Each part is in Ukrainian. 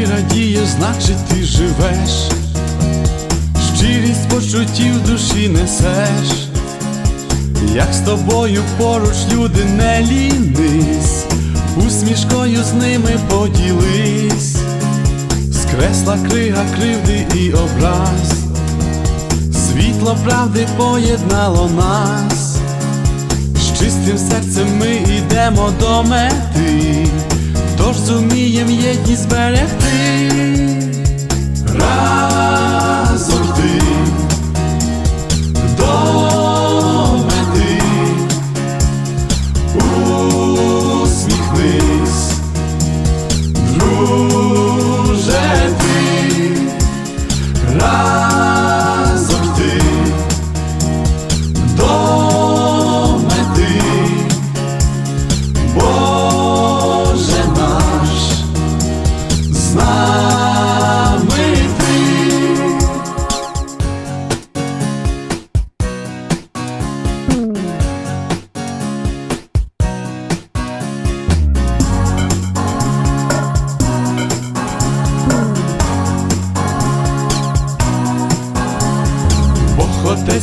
ти радієш, значить ти живеш, щирість почуттів душі несеш, як з тобою поруч люди не лінись, усмішкою з ними поділись, скресла крига кривди і образ, світло правди поєднало нас. З чистим серцем ми йдемо до мети, тож зумієм єдність зберегти. Разом ти. До мети, усміхнись,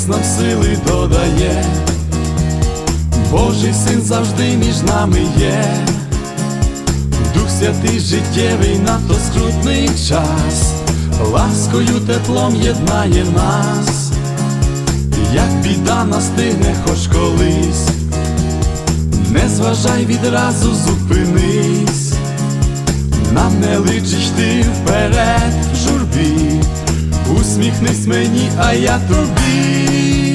Бог нам сили додає, Божий син завжди між нами є, Дух святий життєвий надто скрутний час, ласкою теплом єднає нас, як біда настигне хоч колись, не зважай відразу зупинись, нам не личить йти вперед усміхнись мені, а я тобі.